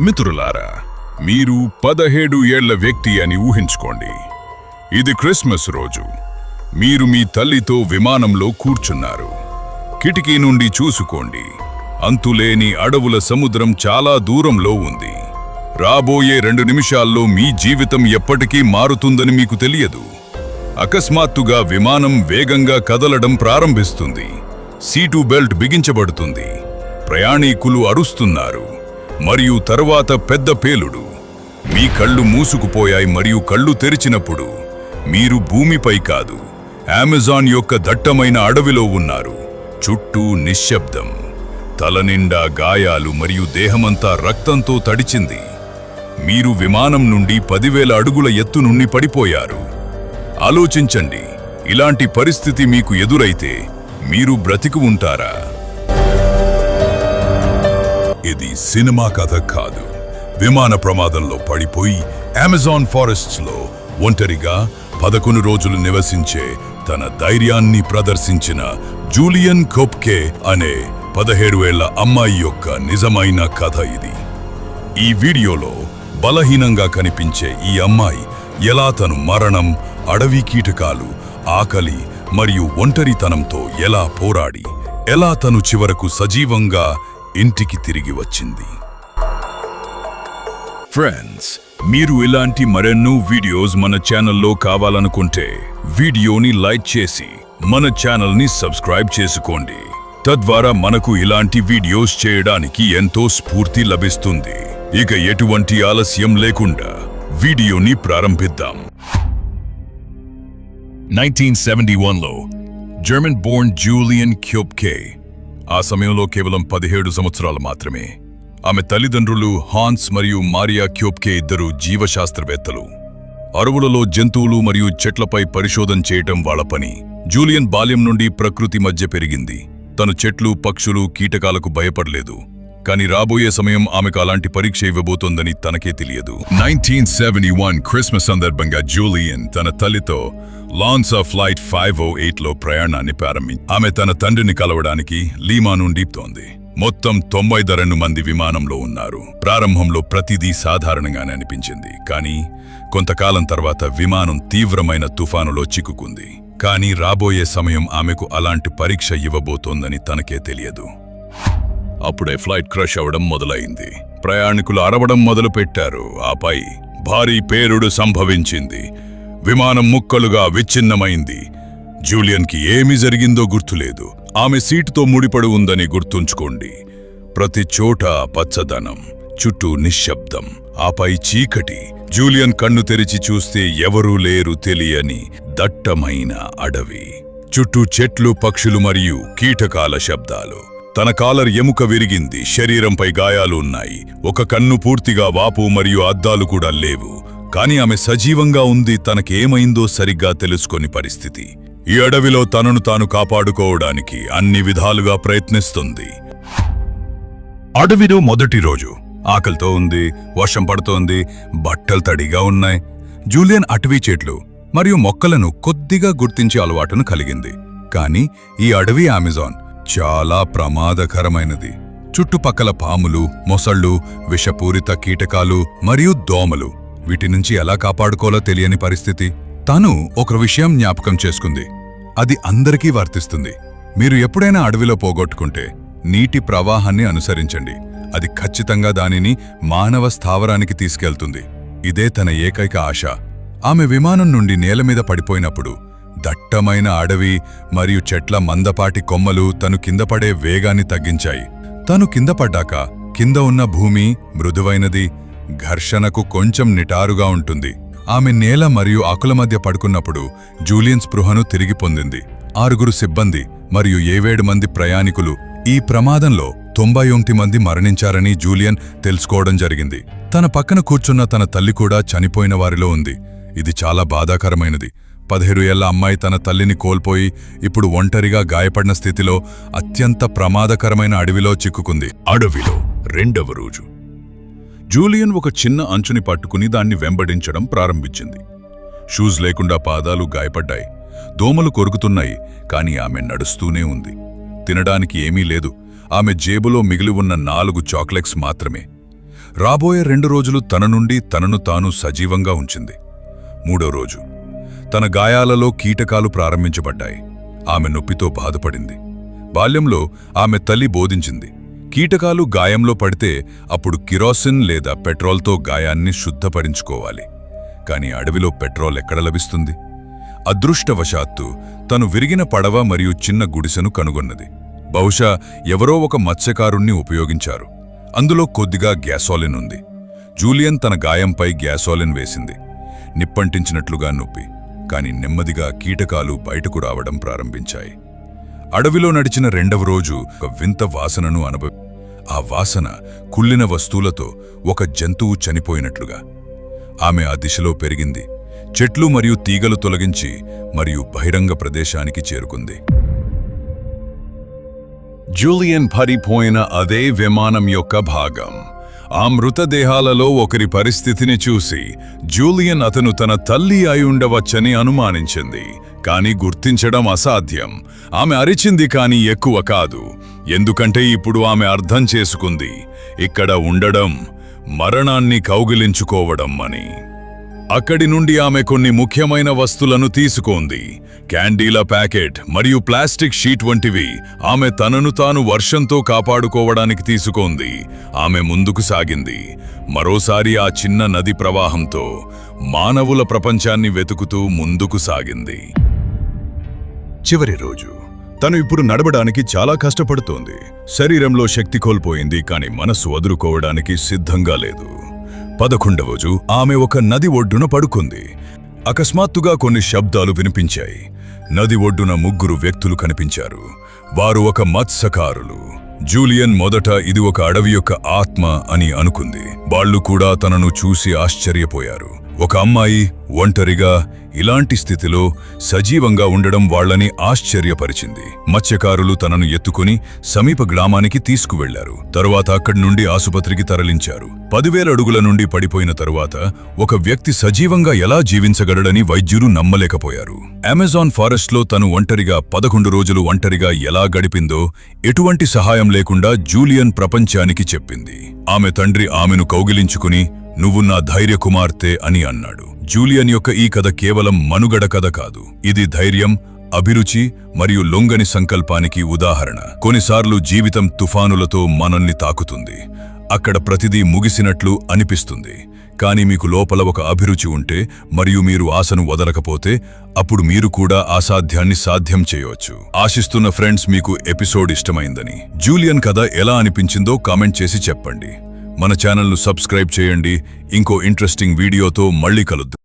మిత్రులారా మీరు పదహేడు ఏళ్ళ వ్యక్తి అని ఊహించుకోండి. ఇది క్రిస్మస్ రోజు. మీరు మీ తల్లితో విమానంలో కూర్చున్నారు. కిటికీ నుండి చూసుకోండి. అంతులేని అడవుల సముద్రం చాలా దూరంలో ఉంది. రాబోయే రెండు నిమిషాల్లో మీ జీవితం ఎప్పటికీ మారుతుందని మీకు తెలియదు. అకస్మాత్తుగా విమానం వేగంగా కదలడం ప్రారంభిస్తుంది. సీటు బెల్ట్ బిగించబడుతుంది. ప్రయాణీకులు అరుస్తున్నారు. మరియు తరువాత పెద్ద పేలుడు. మీ కళ్ళు మూసుకుపోయాయి మరియు కళ్ళు తెరిచినప్పుడు మీరు భూమిపై కాదు అమెజాన్ యొక్క దట్టమైన అడవిలో ఉన్నారు. చుట్టూ నిశ్శబ్దం. తలనిండా గాయాలు మరియు దేహమంతా రక్తంతో తడిచింది. మీరు విమానం నుండి పదివేల అడుగుల ఎత్తు నుండి పడిపోయారు. ఆలోచించండి ఇలాంటి పరిస్థితి మీకు ఎదురైతే మీరు బ్రతికి ఉంటారా? ఇది సినిమా కథ కాదు. విమాన ప్రమాదంలో పడిపోయి అమెజాన్ ఫారెస్ట్స్లో ఒంటరిగా పదకొండు రోజులు నివసించే తన ధైర్యాన్ని ప్రదర్శించిన జూలియన్ కోప్కే అనే పదహేడు ఏళ్ళ అమ్మాయి యొక్క నిజమైన కథ ఇది. ఈ వీడియోలో బలహీనంగా కనిపించే ఈ అమ్మాయి ఎలా తను మరణం అడవి కీటకాలు ఆకలి మరియు ఒంటరితనంతో ఎలా పోరాడి ఎలా తను చివరకు సజీవంగా ఇంటికి తిరిగి వచ్చింది. ఫ్రెండ్స్ మీరు ఇలాంటి మరెన్నో వీడియోస్ మన ఛానల్లో కావాలనుకుంటే వీడియోని లైక్ చేసి మన ఛానల్ని సబ్స్క్రైబ్ చేసుకోండి. తద్వారా మనకు ఇలాంటి వీడియోస్ చేయడానికి ఎంతో స్ఫూర్తి లభిస్తుంది. ఇక ఎటువంటి ఆలస్యం లేకుండా వీడియోని ప్రారంభిద్దాం. 1971లో జర్మన్ బోర్న్ జూలియన్ క్యూబ్కే ఆ సమయంలో కేవలం పదిహేడు సంవత్సరాలు మాత్రమే. ఆమె తల్లిదండ్రులు హాన్స్ మరియు మారియా క్యూబ్కే ఇద్దరు జీవశాస్త్రవేత్తలు. అరువులలో జంతువులు మరియు చెట్లపై పరిశోధన చేయటం వాళ్ళ పని. జూలియన్ బాల్యం నుండి ప్రకృతి మధ్య పెరిగింది. తను చెట్లు పక్షులు కీటకాలకు భయపడలేదు. కానీ రాబోయే సమయం ఆమెకు అలాంటి పరీక్ష ఇవ్వబోతోందని తనకే తెలియదు. నైన్టీన్ సెవెంటీ వన్ క్రిస్మస్ సందర్భంగా జూలియన్ తన తల్లితో LANSA of flight five o ఎయిట్లో ప్రయాణాన్ని ప్రారంభి ఆమె తన తండ్రిని కలవడానికి లీమా నుండి తోంది మొత్తం తొంభై రెండు మంది విమానంలో ఉన్నారు. ప్రారంభంలో ప్రతిదీ సాధారణంగానే అనిపించింది. కానీ కొంతకాలం తర్వాత విమానం తీవ్రమైన తుఫానులో చిక్కుకుంది. కానీ రాబోయే సమయం ఆమెకు అలాంటి పరీక్ష ఇవ్వబోతోందని తనకే తెలియదు. అప్పుడే ఫ్లైట్ క్రష్ అవడం మొదలైంది. ప్రయాణికులు అరవడం మొదలుపెట్టారు. ఆపై భారీ పేరుడు సంభవించింది. విమానం ముక్కలుగా విచ్ఛిన్నమైంది. జూలియన్కి ఏమి జరిగిందో గుర్తులేదు. ఆమె సీటుతో ముడిపడి ఉందని గుర్తుంచుకోండి. ప్రతి చోట పచ్చదనం చుట్టూ నిశ్శబ్దం ఆపై చీకటి. జూలియన్ కన్ను తెరిచి చూస్తే ఎవరూ లేరు తెలియని దట్టమైన అడవి. చుట్టూ చెట్లు పక్షులు మరియు కీటకాల శబ్దాలు. తన కాలర్ ఎముక విరిగింది. శరీరంపై గాయాలు ఉన్నాయి. ఒక కన్ను పూర్తిగా వాపు మరియు అద్దాలు కూడా లేవు. కాని ఆమె సజీవంగా ఉంది. తనకేమైందో సరిగ్గా తెలుసుకొని పరిస్థితి. ఈ అడవిలో తనను తాను కాపాడుకోవడానికి అన్ని విధాలుగా ప్రయత్నిస్తుంది. అడవిలో మొదటి రోజు. ఆకలితో ఉంది. వర్షం పడుతోంది. బట్టలు తడిగా ఉన్నాయి. జూలియన్ అటవీ చెట్లు మరియు మొక్కలను కొద్దిగా గుర్తించే అలవాటును కలిగింది. కాని ఈ అడవి అమెజాన్. చాలా ప్రమాదకరమైనది. చుట్టుపక్కల పాములు మొసళ్ళు విషపూరిత కీటకాలు మరియు దోమలు. వీటి నుంచి ఎలా కాపాడుకోవాలో తెలియని పరిస్థితి. తను ఒక విషయం జ్ఞాపకం చేసుకుంది. అది అందరికీ వర్తిస్తుంది. మీరు ఎప్పుడైనా అడవిలో పోగొట్టుకుంటే నీటి ప్రవాహాన్ని అనుసరించండి. అది ఖచ్చితంగా దానిని మానవ స్థావరానికి తీసుకెళ్తుంది. ఇదే తన ఏకైక ఆశ. ఆమె విమానం నుండి నేల మీద పడిపోయినప్పుడు దట్టమైన అడవి మరియు చెట్ల మందపాటి కొమ్మలు తను కింద పడే వేగాన్ని తగ్గించాయి. తను కింద పడ్డాక కింద ఉన్న భూమి మృదువైనది ఘర్షణకు కొంచెం నిటారుగా ఉంటుంది. ఆమె నేల మరియు ఆకుల మధ్య పడుకున్నప్పుడు జూలియన్ స్పృహను తిరిగి పొందింది. ఆరుగురు సిబ్బంది మరియు ఏవేడు మంది ప్రయాణికులు ఈ ప్రమాదంలో తొంభై ఒకటి మంది మరణించారని జూలియన్ తెలుసుకోవడం జరిగింది. తన పక్కన కూర్చున్న తన తల్లి కూడా చనిపోయిన వారిలో ఉంది. ఇది చాలా బాధాకరమైనది. పదిహేడు ఏళ్ళ అమ్మాయి తన తల్లిని కోల్పోయి ఇప్పుడు ఒంటరిగా గాయపడిన స్థితిలో అత్యంత ప్రమాదకరమైన అడవిలో చిక్కుకుంది. అడవిలో రెండవ రోజు. జూలియన్ ఒక చిన్న అంచుని పట్టుకుని దాన్ని వెంబడించడం ప్రారంభించింది. షూస్ లేకుండా పాదాలు గాయపడ్డాయి. దోమలు కొరుకుతున్నాయి కాని ఆమె నడుస్తూనే ఉంది. తినడానికి ఏమీ లేదు. ఆమె జేబులో మిగిలి ఉన్న నాలుగు చాక్లెట్స్ మాత్రమే. రాబోయే రెండు రోజులు తన నుండి తనను తాను సజీవంగా ఉంచింది. మూడో రోజు. తన గాయాలలో కీటకాలు ప్రారంభించబడ్డాయి. ఆమె నొప్పితో బాధపడింది. బాల్యంలో ఆమె తల్లి బోధించింది కీటకాలు గాయంలో పడితే అప్పుడు కిరోసిన్ లేదా పెట్రోల్తో గాయాన్ని శుద్ధపరించుకోవాలి. కాని అడవిలో పెట్రోల్ ఎక్కడ లభిస్తుంది? అదృష్టవశాత్తు తను విరిగిన పడవ మరియు చిన్న గుడిసెను కనుగొన్నది. బహుశా ఎవరో ఒక మత్స్యకారుణ్ణి ఉపయోగించారు. అందులో కొద్దిగా గ్యాసోలిన్ ఉంది. జూలియన్ తన గాయంపై గ్యాసోలిన్ వేసింది. నిప్పంటించినట్లుగా నొప్పి. కాని నెమ్మదిగా కీటకాలు బయటకు రావడం ప్రారంభించాయి. అడవిలో నడిచిన రెండవ రోజు ఒక వింత వాసనను అనుభవి ఆ వాసన కుళ్ళిన వస్తువులతో ఒక జంతువు చనిపోయినట్లుగా. ఆమె ఆ దిశలో పెరిగింది. చెట్లు మరియు తీగలు తొలగించి మరియు బహిరంగ ప్రదేశానికి చేరుకుంది. జూలియన్ పడిపోయిన అదే విమానం యొక్క భాగం. ఆ మృతదేహాలలో ఒకరి పరిస్థితిని చూసి జూలియన్ అతను తన తల్లి అయి ఉండవచ్చని అనుమానించింది. కాని గుర్తించడం అసాధ్యం. ఆమె అరిచింది కాని ఎక్కువ కాదు. ఎందుకంటే ఇప్పుడు ఆమె అర్థం చేసుకుంది. ఇక్కడ ఉండడం మరణాన్ని కౌగిలించుకోవడం అని. అక్కడి నుండి ఆమె కొన్ని ముఖ్యమైన వస్తువులను తీసుకుంది. క్యాండీల ప్యాకెట్ మరియు ప్లాస్టిక్ షీట్ వంటివి ఆమె తనను తాను వర్షంతో కాపాడుకోవడానికి తీసుకుంది. ఆమె ముందుకు సాగింది. మరోసారి ఆ చిన్న నది ప్రవాహంతో మానవుల ప్రపంచాన్ని వెతుకుతూ ముందుకు సాగింది. చివరి రోజు. తను ఇప్పుడు నడవడానికి చాలా కష్టపడుతోంది. శరీరంలో శక్తి కోల్పోయింది కాని మనసు వదులుకోవడానికి సిద్ధంగా లేదు. పదకొండవ రోజు ఆమె ఒక నది ఒడ్డున పడుకుంది. అకస్మాత్తుగా కొన్ని శబ్దాలు వినిపించాయి. నది ఒడ్డున ముగ్గురు వ్యక్తులు కనిపించారు. వారు ఒక మత్స్యకారులు. జూలియన్ మొదట ఇది ఒక అడవి యొక్క ఆత్మ అని అనుకుంది. వాళ్ళు కూడా తనను చూసి ఆశ్చర్యపోయారు. ఒక అమ్మాయి ఒంటరిగా ఇలాంటి స్థితిలో సజీవంగా ఉండడం వాళ్ళని ఆశ్చర్యపరిచింది. మత్స్యకారులు తనను ఎత్తుకుని సమీప గ్రామానికి తీసుకువెళ్ళారు. తరువాత అక్కడి నుండి ఆసుపత్రికి తరలించారు. పదివేల అడుగుల నుండి పడిపోయిన తరువాత ఒక వ్యక్తి సజీవంగా ఎలా జీవించగలడని వైద్యులు నమ్మలేకపోయారు. అమెజాన్ ఫారెస్ట్లో తను ఒంటరిగా పదకొండు రోజులు ఒంటరిగా ఎలా గడిపిందో ఎటువంటి సహాయం లేకుండా జూలియన్ ప్రపంచానికి చెప్పింది. ఆమె తండ్రి ఆమెను కౌగిలించుకుని నువ్వు నా ధైర్య కుమార్తె అని అన్నాడు. జూలియన్ యొక్క ఈ కథ కేవలం మనుగడ కథ కాదు. ఇది ధైర్యం అభిరుచి మరియు లొంగని సంకల్పానికి ఉదాహరణ. కొన్నిసార్లు జీవితం తుఫానులతో మనల్ని తాకుతుంది. అక్కడ ప్రతిదీ ముగిసినట్లు అనిపిస్తుంది. కానీ మీకు లోపల ఒక అభిరుచి ఉంటే మరియు మీరు ఆశను వదలకపోతే అప్పుడు మీరు కూడా అసాధ్యాన్ని సాధ్యం చేయవచ్చు. ఆశిస్తున్న ఫ్రెండ్స్ మీకు ఎపిసోడ్ ఇష్టమైందని. జూలియన్ కథ ఎలా అనిపించిందో కామెంట్ చేసి చెప్పండి. మన ఛానల్ను సబ్స్క్రైబ్ చేయండి. ఇంకో ఇంట్రెస్టింగ్ వీడియోతో మళ్ళీ కలుద్దాం.